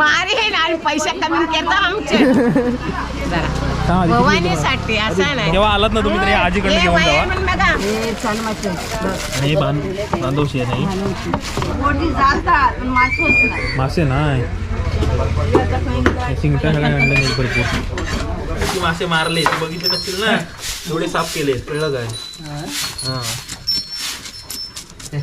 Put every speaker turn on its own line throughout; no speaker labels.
मारे आणि पैसे कमी करता आमचे. भवानीसाठी असं नाही
जेव्हा आलात ना तुम्ही तरी आजीकडे
हे
घेऊन जावा.
पण बघा
आणि हे बांध बांधवशी नाही. मासे नाही. शिंगटा सगळ्या आणलं नाही भरपूर. मासे मारले बघितले नसतील ना? एवढे साफ केले कळलं काय? हा. ते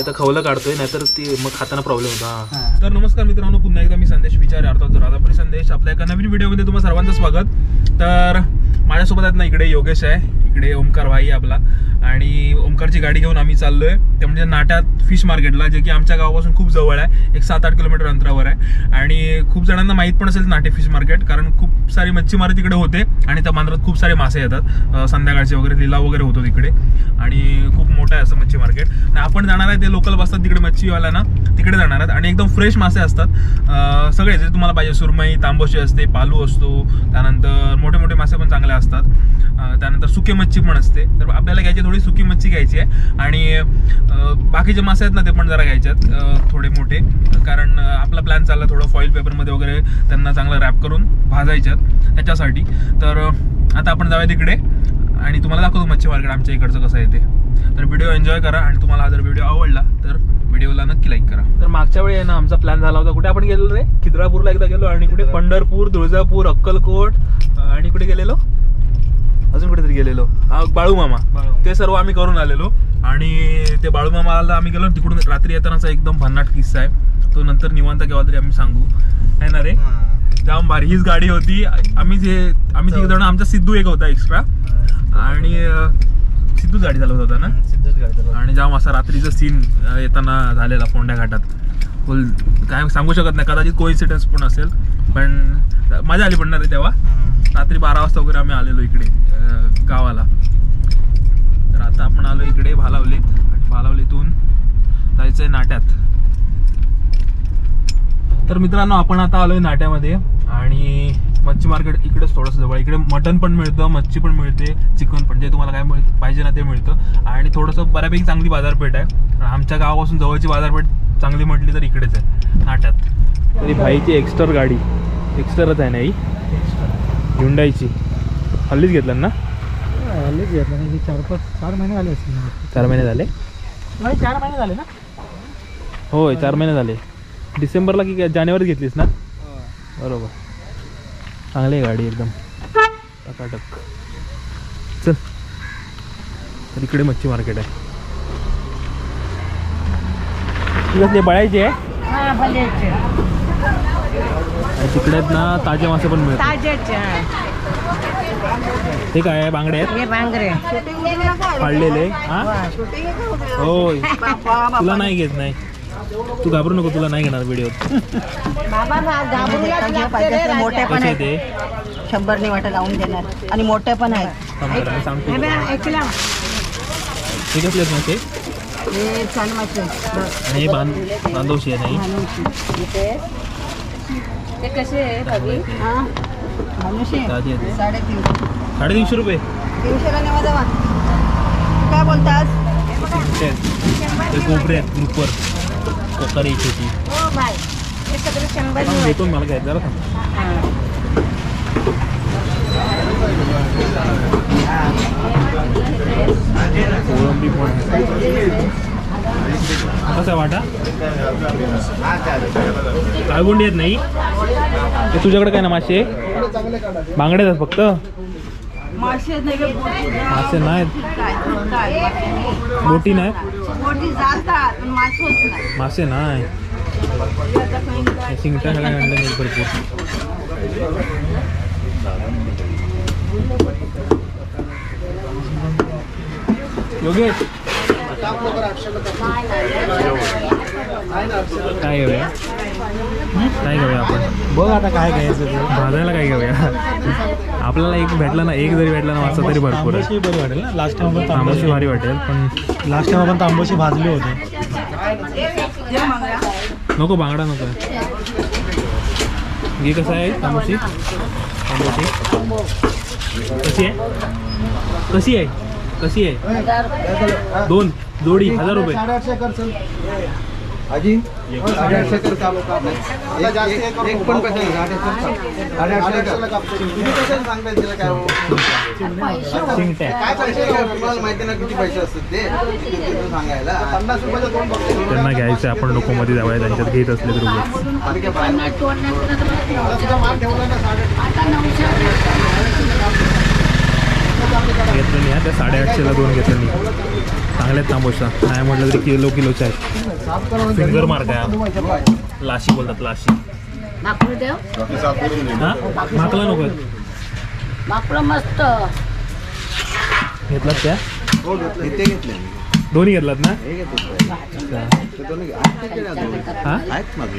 आता खवलं काढतोय नाहीतर ती मग खाताना प्रॉब्लेम होता. तर नमस्कार मित्रांनो पुन्हा एकदा मी संदेश विचार अर्थ राधापुरी संदेश. आपल्या एका नवीन व्हिडिओमध्ये तुम्हाला सर्वांचं स्वागत. तर माझ्यासोबत आहेत ना इकडे योगेश आहे. इकडे ओमकार भाई आपला. आणि ओमकारची गाडी घेऊन आम्ही चाललो आहे ते म्हणजे नाट्यात फिश मार्केटला जे की आमच्या गावापासून खूप जवळ आहे. एक सात आठ किलोमीटर अंतरावर आहे. आणि खूप जणांना माहीत पण असेल नाटे फिश मार्केट कारण खूप सारी मच्छीमारी तिकडे होते. आणि त्या मांजरात खूप सारे मासे येतात. संध्याकाळचे वगैरे लिलाव वगैरे होतो तिकडे. आणि खूप मोठं आहे असं मच्छी मार्केट आणि आपण जाणार आहे ते लोकल बसतात तिकडे मच्छीवाल्या ना तिकडे जाणार आहेत. आणि एकदम फ्रेश मासे असतात. अं, सगळे जे तुम्हाला पाहिजे. सुरमई तांबोशी असते पालू असतो त्यानंतर मोठे मोठे मासे पण चांगले असतात. त्यानंतर सुकी मच्छी पण असते. तर आपल्याला घ्यायची थोडी सुकी मच्छी घ्यायची आहे. आणि बाकीचे मासे आहेत ना ते पण जरा घ्यायच्यात आहेत थोडे मोठे. कारण आपला प्लॅन चालला थोडं फॉईल पेपरमध्ये वगैरे त्यांना चांगलं रॅप करून भाजायच्यात त्याच्यासाठी. तर आता आपण जाऊया तिकडे. आणि तुम्हाला दाखवतो मच्छी मार्केट आमच्या इकडचं कसं आहे ते. तर व्हिडिओ एन्जॉय करा. आणि तुम्हाला हा जर व्हिडिओ आवडला तर व्हिडिओला नक्की लाईक करा. तर मागच्या वेळी ना आमचा प्लॅन झाला होता. कुठे आपण गेलो रे? खिद्रापूरला एकदा गेलो आणि कुठे? पंढरपूर तुळजापूर अक्कलकोट आणि कुठे गेलेलो? अजून कुठेतरी गेलेलो. हा बाळू मामा. ते सर्व आम्ही करून आलेलो. आणि ते बाळू मामाला आम्ही गेलो तिकडून रात्री येतानाचा एकदम भन्नाट किस्सा आहे. तो नंतर निवांत केव्हा तरी आम्ही सांगू. आहे ना रे? जाम भारी हीच गाडी होती. आम्ही जे आम्ही तिघ जण आमचा सिद्धू एक होता एक्स्ट्रा आणि सिद्धूच गाडी चालवत होता ना? आणि जाम असा रात्रीचा सीन येताना झालेला फोंड्या घाटात. फुल काय सांगू शकत नाही कदाचित कोइन्सिडन्स पण असेल पण मजा आली पण ना रे तेव्हा. रात्री बारा वाजता वगैरे आम्ही आलेलो इकडे गावाला. तर आता आपण आलो इकडे भालावलीत. आणि भालावलीतून जायचंय नाट्यात. तर मित्रांनो आपण आता आलोय नाट्यामध्ये. आणि मच्छी मार्केट इकडेच थोडंसं जवळ. इकडे मटन पण मिळतं मच्छी पण मिळते चिकन पण. जे तुम्हाला काय मिळ- पाहिजे ना ते मिळतं. आणि थोडंसं बऱ्यापैकी चांगली बाजारपेठ आहे. आमच्या गावापासून जवळची बाजारपेठ चांगली म्हटली तर इकडेच आहे नाट्यात. तरी भाईची एक्स्टर गाडी. एक्स्टरच आहे ना ही? हुंडाईची. हल्लीच घेतलं ना?
चार पाच चार महिने झाले असतील.
चार महिने झाले?
नाही चार महिने झाले ना?
होय चार महिने झाले. डिसेंबरला की जानेवारीत घेतलीस ना? बरोबर. चांगली आहे गाडी एकदम. टकाटक. चल. तर इकडे मच्छी मार्केट आहे. बळायची?
हा
तिकडे ना ताजे मासे पण मिळतात.
हा.
ते काय आहे? बांगडे आहेत? फाडलेले. हा? होय. तुला नाही घेत नाही. तू घाबरू नको तुला नाही घेणार व्हिडिओ
मोठे पण आहेत.
ते
शंभरने वाटा लावून देणार. आणि मोठे पण आहेत.
सांगतो
हे
मासे आणि हे बांध बांधवशी आहे नाही?
ते कसे आहे
हा?
आहेत.
साडेतीनशे
रुपये.
तीनशेला नेवा जावा काय बोलतास?
ते ते कोपरे आहेत ग्रुपवर कोकारी छोटी
हो भाई हे सगळं शंभर
थांब, देतो मला काय जरा थांब. कोळंबी पण कसा वाटा? काळगुंडी येत नाही? तुझ्याकडे काय ना मासे? बांगडे आहेत फक्त?
मासे
नाहीत. बोटी नाही?
मासे नाही.
मासे नाही. शिंगटा सगळ्या आणलं नाही भरपूर. योगेश. काय? काय घेऊया आपण?
बघ आता काय घ्यायचं
भाजायला काय घेऊया? आपल्याला एक भेटला ना एक जरी भेटला ना वाजता तरी भरपूर आहे.
बरी वाटेल ना? लास्ट टाइम आपण
तांबोशी भारी वाटेल पण
लास्ट टाइम आपण तांबोशी भाजले होते.
नको बांगडा नको. हे कसं आहे तांबोशी? तांबोशी. कशी आहे? कशी आहे? कशी आहे? दोन जोडी हजार रुपये.
अजी साडेआठशे कर काप काप. एक- पण पैसा. तुम्ही सांगताय तिला काय? हो? काय पैसे काय तुम्हाला माहिती ना किती पैसे असतात ते. ते सांगायला. पन्नास रुपयाचा दोन बघतो
त्यांना घ्यायचं आपण नको मध्ये जाऊया त्यांच्यात घेत असले तर उगाच. घेतलं नाही हा, त्या साडेआठशेला दोन घेतलं नाही. चांगल्यात तांबोशा. नाही म्हटलं तरी किलो किलोच्या आहेत. फिंगर मार्क आहे लाशी बोलतात लाशी. हा? माकला नको
मस्त
घेतलात त्या?
घेतले इथे घेतले
दोन्ही घेतलात ना?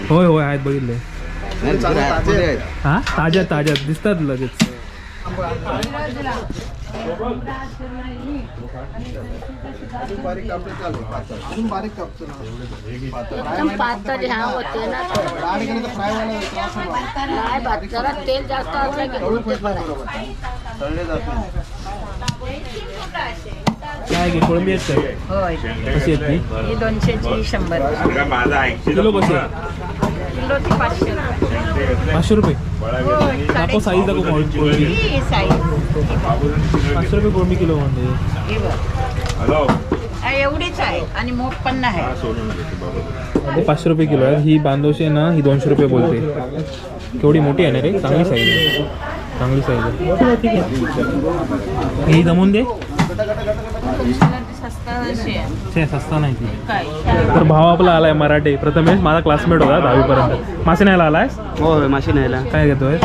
होय होय आहेत बघितले. हा? ताज्या ताज्या दिसतात लगेच.
बारीक कापले चालू पातळ. अजून बारीक कापतो
एकदम पातळ ह्या होते ना. नाही भात जरा तेल जास्त असलं की
बरोबर. तळले जात.
काय घे कोळंबी आहेत
होय
कशी आहेत ती
ही दोनशेची शंभर
किलो कशी आहे
पाचशे रुपये.
पाचशे रुपये?
होय
दाखव साईज दाखव कोळंबी
ही साईज
पाचशे रुपये कोळंबी किलो म्हणजे
ही बघ. हा, एवढीच आहे आणि मोठ पण नाही
ते पाचशे रुपये किलो आहे. ही बांधवशी आहे ना ही दोनशे रुपये बोलते. केवढी मोठी आहे ना रे? चांगली साईज आहे. चांगली साईज आहे. ही जमून दे.
आहे.
छे सस्ता नाही तर भाव आपला आलाय मराठी. प्रथमेश माझा क्लासमेट होता दहावीपर्यंत. मासे न्यायला आलाय?
हो मासे न्यायला.
काय घेतोय?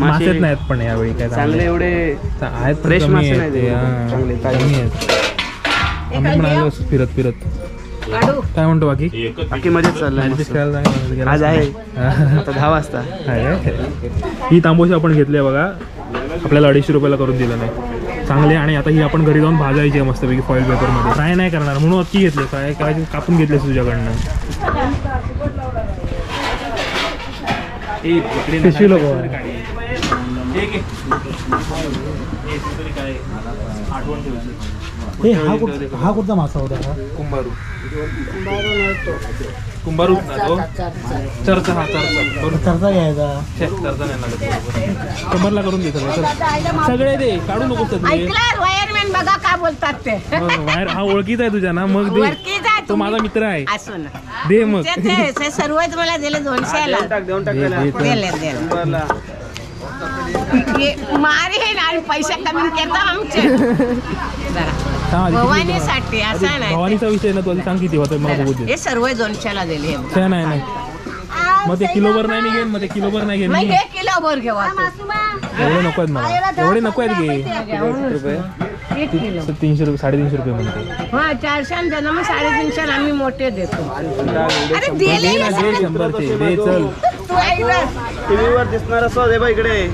मासेच नाहीत पण यावेळी काय
चांगले. एवढे
आहेत कमी
मासे.
हा.
चांगले.
कमी आहेत. आम्ही पण आलो फिरत फिरत. काय म्हणतो बाकी?
बाकी मजेत. आज आहे.
हा.
आता दहा वाजता.
ही तांबोशी आपण घेतली बघा. आपल्याला अडीचशे रुपयाला करून दिलं नाही. चांगले आणि आता ही आपण घरी जाऊन भाजायची आहे मस्तपैकी फॉईल पेपरमध्ये फ्राय नाही करणार म्हणून अक्की घेतले फ्राय काय कापून घेतले तुझ्याकडनं.
पिशवी लोक हे हा कुठ हा कुठचा मासा होता हा?
कुंभारू. कुंभारू ना तो? चर्चा हा चर्चा. करून
चर्चा घ्यायचा.
छे, चर्चा नाही लागत. कमरला करून दे सगळं चल. सगळे दे काढू नको सगळे.
ऐकलं वायरमॅन बघा का बोलतात ते.
हो, बाहेर हा ओळखीचा आहे तुझ्या ना मग दे. तो. माझा मित्र आहे.
असो ना.
दे मग.
ते- ते ते सर्वच मला दिले दोनशेला.
दे, दे.
दिले दिले.
बरला.
हे मारे आणि पैसे कमी करता आमचे. जरा.
सांग
भवानीसाठी
आधी
असं नाही
भवानीचा विषय ना तू आधी सांग किती होतं मला बघू दे.
हे सर्व दोनशेला दिले हे
नाही नाही मग ते किलोभर नाही मी घेईन मग ते किलोभर नाही घेईन
मग
मी.
हे किलो भर घेवा
एवढे नको आहेत मला. एवढे नको आहेत घे तीनशे रुपये साडेतीनशे रुपये म्हणते.
हा चारशे आणि त्यांना मग साडेतीनशे आम्ही मोठे देतो. अरे दिले
दे शंभरचे दे चल.
टीव्हीवर दिसणार असो दे बा इकडे.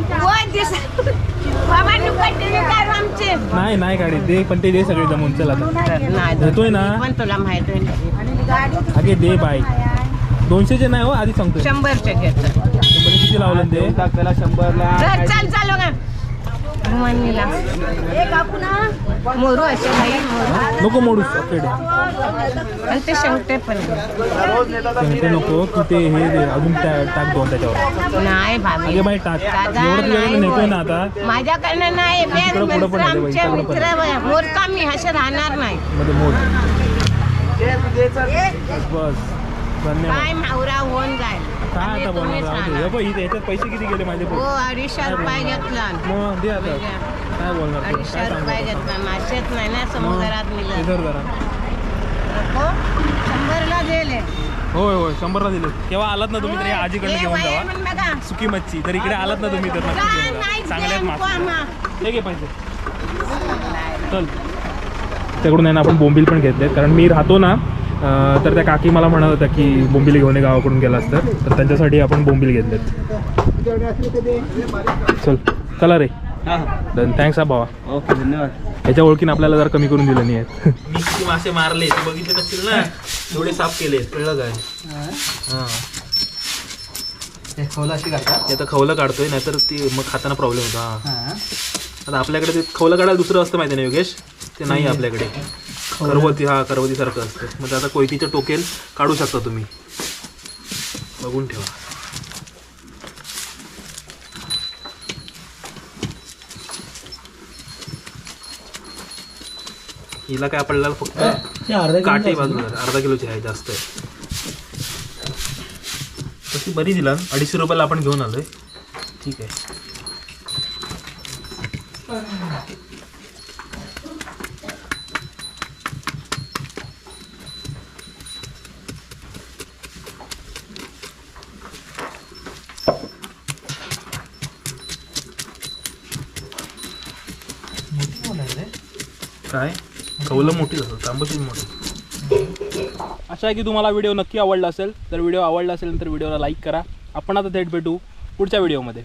नाही नाही गाडी. दे पण ते दे सगळे जमून. चल देतोय ना?
पण तुला माहीत आहे.
अगे दे बाय दोनशेचे नाही हो आधी सांगतोय.
शंभरचे घेतो
शंभरचे किती लावलं ते
शंभरला.
चल चल चालू का मनीला मोरू असे भाई मोरू.
नको मोडूस अखेड
आणि ते शेवटे पण.
रोज नेतात
ते नको तू ते हे अजून टाक दोन त्याच्यावर.
नाही भाभी
बाई टाक. एवढं नेतोय. ना आता.
माझ्याकडनं नाही मेर
पुढं पण
मित्र मोरका मी असे राहणार नाही.
मोड. बस धन्यवाद
काय मावरा होऊन जाईल.
काय आता बोलणार. बघ, इथे याच्यात पैसे किती गेले माझे
हो अडीचशे रुपये घेतला.
मग दे आता. काय बोलणार?
अडीचशे रुपये घेतला. मासेच नाही ना समुद्रात मिळत
इधर जरा.
शंभरला दिले.
होय होय शंभरला दिले. केव्हा आलात ना तुम्ही तरी आजीकडे घेऊन जावा. सुकी मच्छी. तर इकडे आलात ना तुम्ही तर चांगल्यात मासे. हे घे पैसे. चल. त्याकडून आहे ना आपण बोंबील पण घेतले कारण मी राहतो ना तर त्या काकी मला म्हणत होत्या की बोंबील घेऊन ये गावाकडून गेलास तर. तर त्यांच्यासाठी आपण बोंबील घेतलेत. चल चला रे.
हा, हा.
डन थँक्स हा भावा.
ओके धन्यवाद.
याच्या ओळखीने आपल्याला जर कमी करून दिलं नाही आहेत. मी किती मासे मारले बघितले नसतील ना? एवढे साफ केले कळलं काय हां.
हे खवलाशी घालतात
ते आता खवलं काढतोय नाहीतर ती मग खाताना प्रॉब्लेम होता हां.
हा.
आता आपल्याकडे ते खवलं काढायला दुसरं असतं माहिती ना योगेश? ते नाही आहे आपल्याकडे. करवती हा करवतीसारखं असतं. मग ते आता कोयतीचं टोकेल काढू शकता तुम्ही. बघून ठेवा. हिला काय आपल्याला फक्त काटे बाजूला. अर्धा किलोची आहे जास्त आहे. तशी बरी दिला? अडीचशे रुपयाला आपण घेऊन आलोय. ठीक आहे. काय? कौलं मोठी झालं तांबूची मोठी. अशा आहे की तुम्हाला व्हिडिओ नक्की आवडला असेल. तर व्हिडिओ आवडला असेल तर व्हिडिओला लाईक करा. आपण आता थेट भेटू पुढच्या व्हिडिओमध्ये